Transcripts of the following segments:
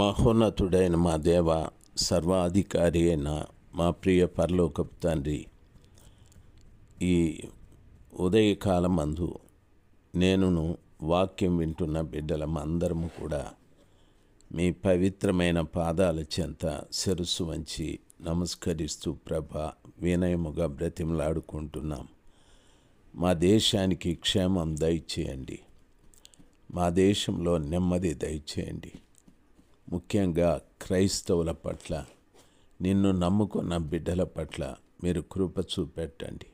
మహోన్నతుడైన మా దేవ సర్వాధికారి అయిన మా ప్రియ పరలోకపు తండ్రి ఈ ఉదయకాలం అందు నేనును వాక్యం వింటున్న బిడ్డలం అందరము కూడా మీ పవిత్రమైన పాదాల చెంత శిరస్సు వంచి నమస్కరిస్తూ ప్రభ వినయముగా బ్రతిమలాడుకుంటున్నాం. మా దేశానికి క్షేమం దయచేయండి. మా దేశంలో నెమ్మది దయచేయండి. ముఖ్యంగా క్రైస్తవుల పట్ల నిన్ను నమ్ముకున్న బిడ్డల పట్ల మీరు కృప చూపెట్టండి.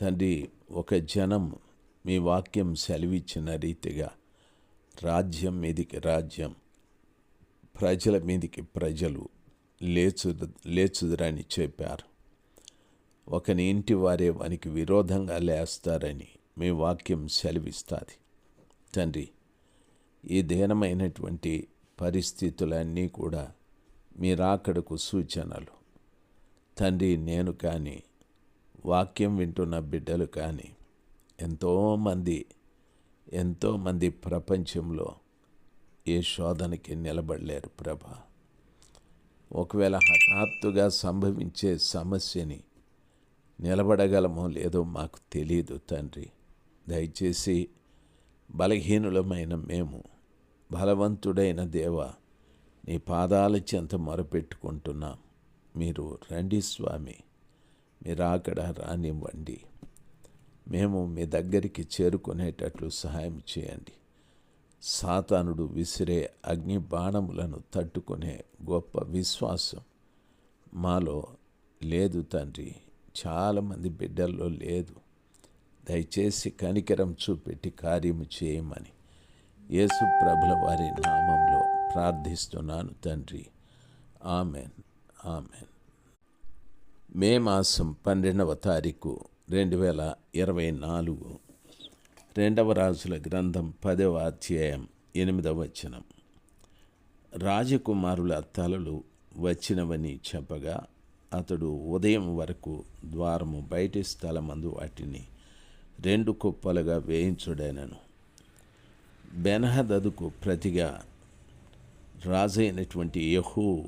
తండ్రి ఒక జనం మీ వాక్యం సెలవిచ్చిన రీతిగా రాజ్యం మీదికి రాజ్యం ప్రజల మీదికి ప్రజలు లేచు లేచుదురని చెప్పారు. ఒకని ఇంటి వారే వానికి విరోధంగా లేస్తారని మీ వాక్యం సెలవిస్తుంది. తండ్రి ఈ దీనమైనటువంటి పరిస్థితులన్నీ కూడా మీ రాకడకు సూచనలు. తండ్రి నేను కానీ వాక్యం వింటున్న బిడ్డలు కానీ ఎంతోమంది ఎంతోమంది ప్రపంచంలో ఏ శోధనకి నిలబడలేరు ప్రభ. ఒకవేళ హఠాత్తుగా సంభవించే సమస్యని నిలబడగలమో లేదో మాకు తెలియదు తండ్రి. దయచేసి బలహీనులమైన మేము బలవంతుడైన దేవ నీ పాదాల చెంత మొరపెట్టుకుంటున్నాం. మీరు రండి స్వామి మీరు అక్కడ రానివ్వండి. మేము మీ దగ్గరికి చేరుకునేటట్లు సహాయం చేయండి. సాతానుడు విసిరే అగ్ని బాణములను తట్టుకునే గొప్ప విశ్వాసం మాలో లేదు తండ్రి. చాలామంది బిడ్డల్లో లేదు. దయచేసి కనికరం చూపెట్టి కార్యము చేయమని. యేసు ప్రభుల వారి నామంలో ప్రార్థిస్తున్నాను తండ్రి. ఆమెన్. ఆమెన్. మే మాసం పన్నెండవ తారీఖు రెండు వేల ఇరవై నాలుగు. రెండవ రాజుల గ్రంథం పదవ అధ్యాయం ఎనిమిదవ వచనం. రాజకుమారుల తలలు వచ్చినవని చెప్పగా అతడు ఉదయం వరకు ద్వారము బయటి స్థలమందు వాటిని రెండు కుప్పలుగా వేయించుడైనను. బెనహదదుకు ప్రతిగా రాజైనటువంటి యహూ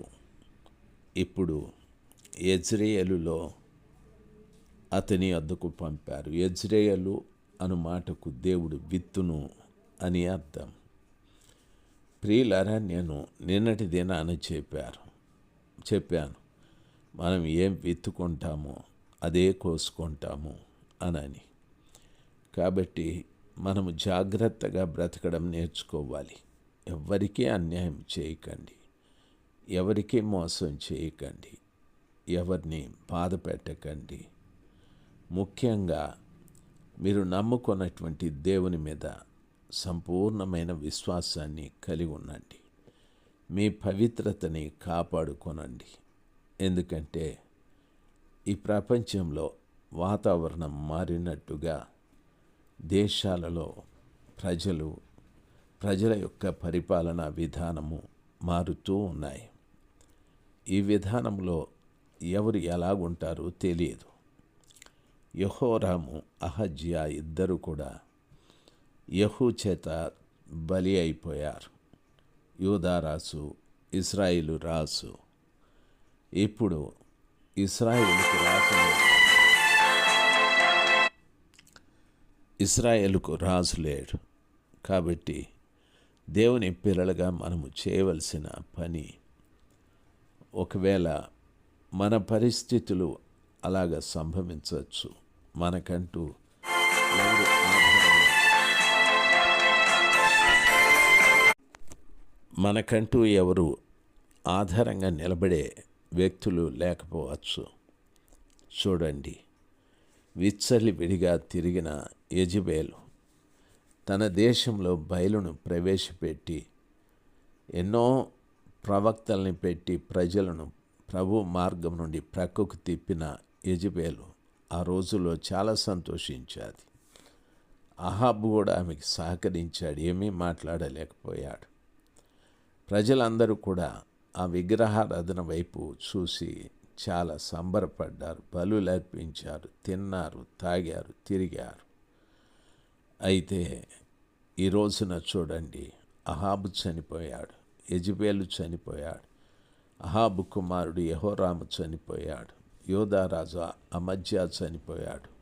ఇప్పుడు ఎజ్రేయలులో అతని అద్దకు పంపారు. ఎజ్రేయలు అను మాటకు దేవుడు విత్తును అని అర్థం. ప్రియులారా నేను నిన్నటి దినాన్ని చెప్పారు చెప్పాను. మనం ఏం విత్తుకుంటామో అదే కోసుకుంటాము అనని. కాబట్టి మనము జాగ్రత్తగా బ్రతకడం నేర్చుకోవాలి. ఎవరికీ అన్యాయం చేయకండి. ఎవరికీ మోసం చేయకండి. ఎవరిని బాధ పెట్టకండి. ముఖ్యంగా మీరు నమ్ముకున్నటువంటి దేవుని మీద సంపూర్ణమైన విశ్వాసాన్ని కలిగి ఉండండి. మీ పవిత్రతని కాపాడుకొనండి. ఎందుకంటే ఈ ప్రపంచంలో వాతావరణం మారినట్టుగా దేశాలలో ప్రజలు ప్రజల యొక్క పరిపాలన విధానము మారుతూ ఉన్నాయి. ఈ విధానంలో ఎవరు ఎలాగుంటారో తెలియదు. యహోరాము అహజ్యా ఇద్దరు కూడా యహూ చేత బలి అయిపోయారు. యూదారాసు ఇస్రాయిలు రాసు ఇప్పుడు ఇస్రాయిల్కి రాసు ఇస్రాయేల్కు రాజు లేడు. కాబట్టి దేవుని పిల్లలుగా మనము చేయవలసిన పని ఒకవేళ మన పరిస్థితులు అలాగ సంభవించవచ్చు. మనకంటూ మనకంటూ ఎవరు ఆధారంగా నిలబడే వ్యక్తులు లేకపోవచ్చు. చూడండి. విచ్చలి విడిగా తిరిగిన యజబేలు తన దేశంలో బయలును ప్రవేశపెట్టి ఎన్నో ప్రవక్తల్ని పెట్టి ప్రజలను ప్రభు మార్గం నుండి ప్రక్కకు తిప్పిన యజబేలు ఆ రోజుల్లో చాలా సంతోషించాది. అహాబు కూడా ఆమెకి సహకరించాడు ఏమీ మాట్లాడలేకపోయాడు. ప్రజలందరూ కూడా ఆ విగ్రహారాధన వైపు చూసి చాలా సంబరపడ్డారు బలులు అర్పించారు తిన్నారు తాగారు తిరిగారు. అయితే ఈ రోజున చూడండి అహాబు చనిపోయాడు యజ్బేలు చనిపోయాడు అహాబు కుమారుడు యహోరాము చనిపోయాడు యోధారాజు అమధ్య చనిపోయాడు.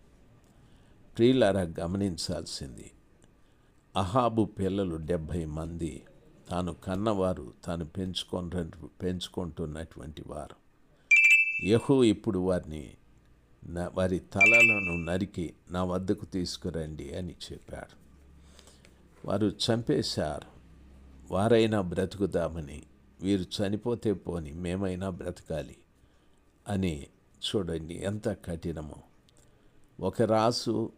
ప్రియులారా గమనించాల్సింది అహాబు పిల్లలు డెబ్భై మంది తాను కన్నవారు తాను పెంచుకొని పెంచుకుంటున్నటువంటి వారు. యహో ఇప్పుడు వారిని నా వారి తలలను నరికి నా వద్దకు తీసుకురండి అని చెప్పాడు. వారు చంపేశారు. వారైనా బ్రతుకుదామని వీరు చనిపోతే పోని మేమైనా బ్రతకాలి అని చూడండి ఎంత కఠినమో. ఒక రాసు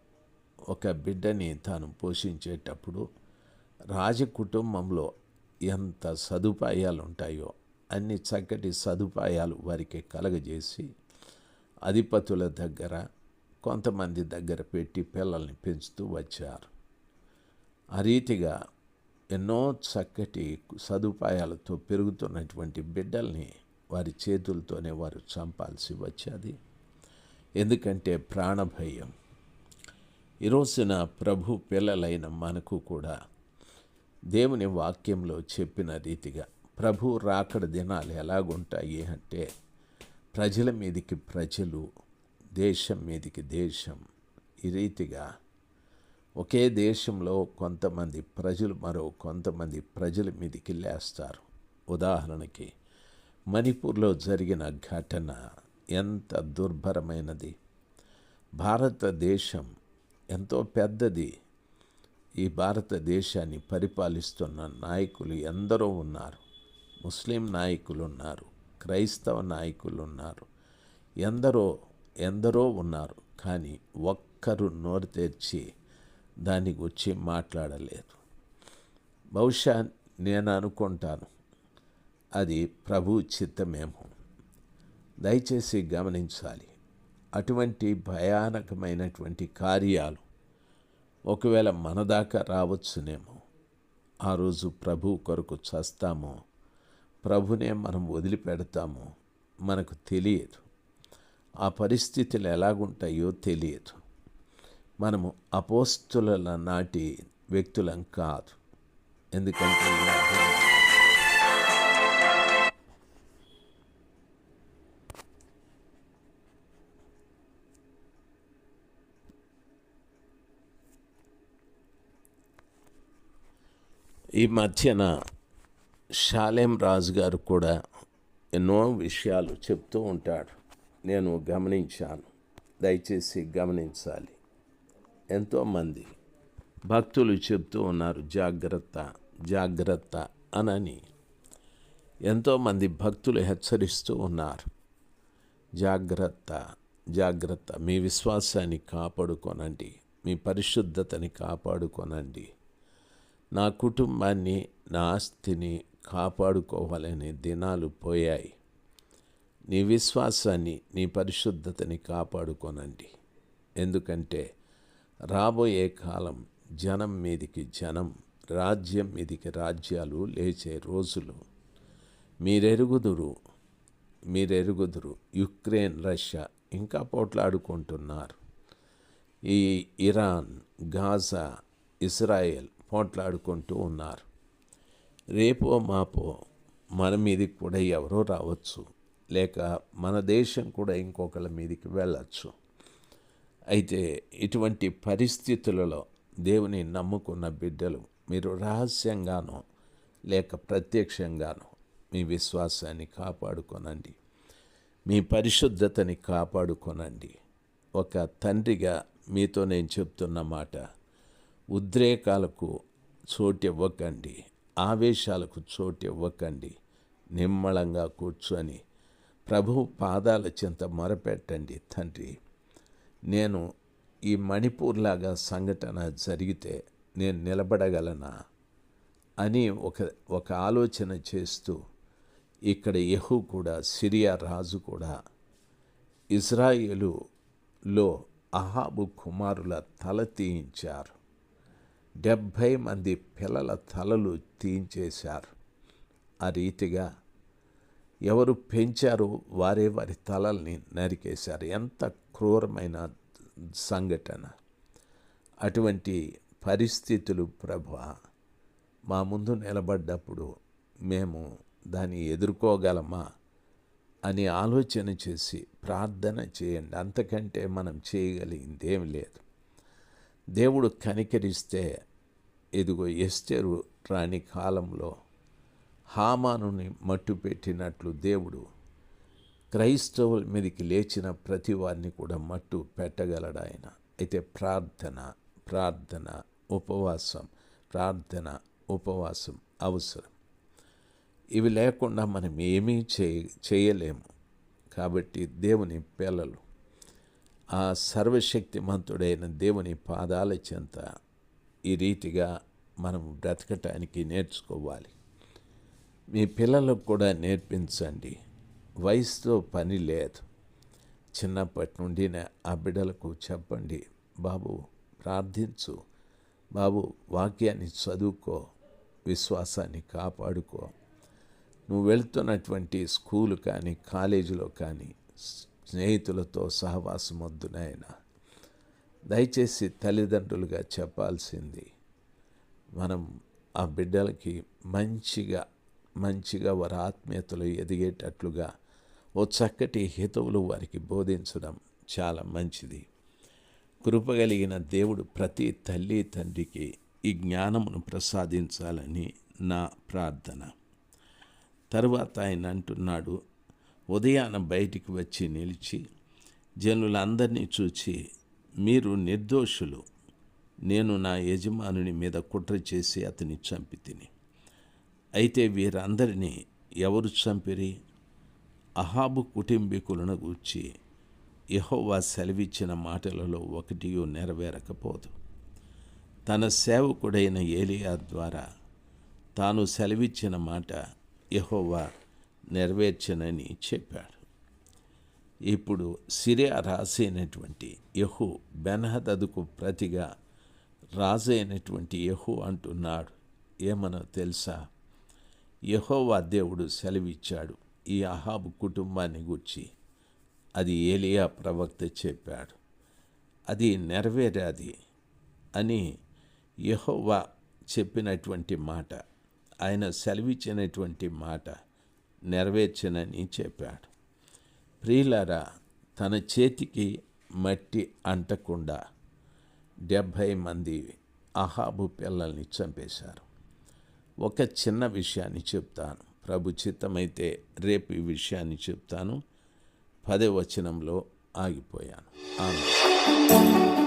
ఒక బిడ్డని తాను పోషించేటప్పుడు రాజకుటుంబంలో ఎంత సదుపాయాలు ఉంటాయో అన్ని చక్కటి సదుపాయాలు వారికి కలగజేసి అధిపతుల దగ్గర కొంతమంది దగ్గర పెట్టి పిల్లల్ని పెంచుతూ వచ్చారు. ఆ రీతిగా ఎన్నో చక్కటి సదుపాయాలతో పెరుగుతున్నటువంటి బిడ్డల్ని వారి చేతులతోనే వారు చంపాల్సి వచ్చేది. ఎందుకంటే ప్రాణభయం. ఈరోజున ప్రభు పిల్లలైన మనకు కూడా దేవుని వాక్యంలో చెప్పిన రీతిగా ప్రభు రాకడ దినాలు ఎలాగుంటాయి అంటే ప్రజల మీదికి ప్రజలు దేశం మీదికి దేశం. ఈ రీతిగా ఒకే దేశంలో కొంతమంది ప్రజలు మరో కొంతమంది ప్రజల మీదికి లేస్తారు. ఉదాహరణకి మణిపూర్లో జరిగిన ఘటన ఎంత దుర్భరమైనది. భారతదేశం ఎంతో పెద్దది. ఈ భారతదేశాన్ని పరిపాలిస్తున్న నాయకులు ఎందరో ఉన్నారు. ముస్లిం నాయకులు ఉన్నారు. క్రైస్తవ నాయకులు ఉన్నారు ఎందరో ఎందరో ఉన్నారు కానీ ఒక్కరు నోరు తెరిచి దాని గురించి మాట్లాడలేదు. బహుశా నేను అనుకుంటాను అది ప్రభు చిత్తమేమో. దయచేసి గమనించాలి అటువంటి భయానకమైనటువంటి కార్యాలు ఒకవేళ మన దాకా రావచ్చునేమో ఆ రోజు ప్రభు కొరకు చస్తామో ప్రభునే మనం వదిలిపెడతాము మనకు తెలియదు. ఆ పరిస్థితులు ఎలాగుంటాయో తెలియదు. మనము అపోస్తుల నాటి వ్యక్తులం కాదు. ఎందుకంటే ఈ మధ్యన షాలేం రాజు గారు కూడా ఎన్నో విషయాలు చెప్తూ ఉంటాడు. నేను గమనించాను. దయచేసి గమనించాలి. ఎంతోమంది భక్తులు చెప్తూ ఉన్నారు జాగ్రత్త జాగ్రత్త అనని. ఎంతోమంది భక్తులు హెచ్చరిస్తూ ఉన్నారు. జాగ్రత్త జాగ్రత్త మీ విశ్వాసాన్ని కాపాడుకోనండి. మీ పరిశుద్ధతని కాపాడుకోనండి. నా కుటుంబాన్ని నా ఆస్తిని కాపాడుకోవాలనే దినాలు పోయాయి. నీ విశ్వాసాన్ని నీ పరిశుద్ధతని కాపాడుకోనండి. ఎందుకంటే రాబోయే కాలం జనం మీదికి జనం రాజ్యం మీదికి రాజ్యాలు లేచే రోజులు. మీరెరుగుదురు మీరెరుగుదురు యుక్రెయిన్ రష్యా ఇంకా పోట్లాడుకుంటున్నారు. ఈ ఇరాన్ గాజా ఇజ్రాయెల్ పోట్లాడుకుంటూ ఉన్నారు. రేపో మాపో మన మీదికి కూడా ఎవరో రావచ్చు. లేక మన దేశం కూడా ఇంకొకళ్ళ మీదికి వెళ్ళచ్చు. అయితే ఇటువంటి పరిస్థితులలో దేవుని నమ్ముకున్న బిడ్డలు మీరు రహస్యంగానో లేక ప్రత్యక్షంగానో మీ విశ్వాసాన్ని కాపాడుకొనండి. మీ పరిశుద్ధతని కాపాడుకొనండి. ఒక తండ్రిగా మీతో నేను చెప్తున్న మాట ఉద్రేకాలకు చోటు ఇవ్వకండి. ఆవేశాలకు చోటు ఇవ్వకండి నిమ్మళంగా కూర్చొని ప్రభు పాదాల చింత మొరపెట్టండి తండ్రి. నేను ఈ మణిపూర్ లాగా సంఘటన జరిగితే నేను నిలబడగలనా? అని ఒక ఒక ఆలోచన చేస్తూ ఇక్కడ యహు కూడా సిరియా రాజు కూడా ఇజ్రాయేలులో అహాబు కుమారుల తల తీయించారు. డెబ్భై మంది పిల్లల తలలు తీయించేశారు ఆ రీతిగా ఎవరు పెంచారో వారే వారి తలల్ని నరికేశారు. ఎంత క్రూరమైన సంఘటన. అటువంటి పరిస్థితులు ప్రభు మా ముందు నిలబడ్డప్పుడు మేము దాన్ని ఎదుర్కోగలమా అని ఆలోచన చేసి ప్రార్థన చేయండి. అంతకంటే మనం చేయగలిగింది ఏమి లేదు. దేవుడు కనికరిస్తే ఇదిగో ఎస్టెరు రాణి కాలంలో హామానుని మట్టు పెట్టినట్లు దేవుడు క్రైస్తవుల మీదకి లేచిన ప్రతి వారిని కూడా మట్టు పెట్టగలడు ఆయన. అయితే ప్రార్థన ప్రార్థన ఉపవాసం ప్రార్థన ఉపవాసం అవసరం. ఇవి లేకుండా మనం ఏమీ చేయ చేయలేము. కాబట్టి దేవుని పిల్లలు ఆ సర్వశక్తిమంతుడైన దేవుని పాదాల చెంత ఈ రీతిగా మనం బ్రతకటానికి నేర్చుకోవాలి. మీ పిల్లలకు కూడా నేర్పించండి. వయసుతో పని లేదు. చిన్నప్పటి నుండి ఆ బిడ్డలకు చెప్పండి బాబు ప్రార్థించు. బాబు వాక్యాన్ని చదువుకో. విశ్వాసాన్ని కాపాడుకో. నువ్వు వెళ్తున్నటువంటి స్కూలు కానీ కాలేజీలో కానీ స్నేహితులతో సహవాసం వద్దునైనా దయచేసి తల్లిదండ్రులుగా చెప్పాల్సింది మనం ఆ బిడ్డలకి మంచిగా మంచిగా వారి ఆత్మీయతలు ఎదిగేటట్లుగా ఓ చక్కటి హితవులు వారికి బోధించడం చాలా మంచిది. కృపగలిగిన దేవుడు ప్రతి తల్లి తండ్రికి ఈ జ్ఞానమును ప్రసాదించాలని నా ప్రార్థన. తరువాత ఆయన అంటున్నాడు ఉదయాన బయటికి వచ్చి నిలిచి జనులందరినీ చూచి మీరు నిర్దోషులు. నేను నా యజమానుని మీద కుట్ర చేసి అతని చంపి తిని అయితే వీరందరినీ ఎవరు చంపిరి? అహాబు కుటుంబీకులను గూర్చి యహోవా సెలవిచ్చిన మాటలలో ఒకటి నెరవేరకపోదు. తన సేవకుడైన ఏలియా ద్వారా తాను సెలవిచ్చిన మాట యహోవా నెరవేర్చనని చెప్పాడు. ఇప్పుడు సిరియా రాసైనటువంటి యహు బెనహదదుకు ప్రతిగా రాజైనటువంటి యహు అంటున్నాడు. ఏమనో తెలుసా? యహోవా దేవుడు సెలవిచ్చాడు ఈ అహాబు కుటుంబాన్ని గుర్చి. అది ఏలియా ప్రవక్త చెప్పాడు. అది నెరవేరాది అని యహోవా చెప్పినటువంటి మాట ఆయన సెలవిచ్చినటువంటి మాట నెరవేర్చనని చెప్పాడు. ప్రియులారా తన చేతికి మట్టి అంటకుండా డెబ్భై మంది అహాబు పిల్లల్ని చంపేశారు. ఒక చిన్న విషయాన్ని చెప్తాను. ప్రభు చిత్తమైతే రేపు ఈ విషయాన్ని చెప్తాను. పదే వచనంలో ఆగిపోయాను. ఆమె